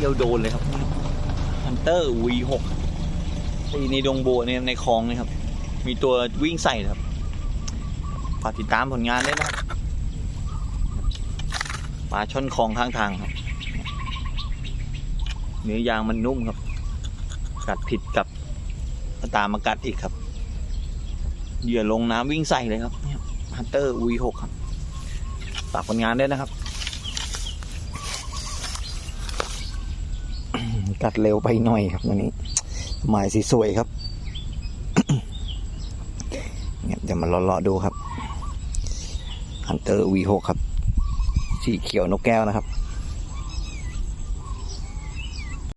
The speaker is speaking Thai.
ดียวโดนเลยครับฮันเตอร์ V6 ตีในดงโบเนี่ในคลองนะครับ มีตัววิ่งใส่ครับฝากติดตามผลงานด้วยนะปลาช่อนคลองข้างทางครับ เนื้อยางมันนุ่มครับ กัดผิดกับตามมากัดอีกครับ เหยื่อลงน้ำวิ่งใส่เลยครับฮันเตอร์ V6 ครับฝากผลงานด้วยนะครับ กัดเร็วไปหน่อยครับวันนี้หมายสีสวยครับเนี่ยเดี๋ยวมาเลาะๆดูครับฮันเตอร์วีหกครับ สีเขียวนกแก้วนะครับ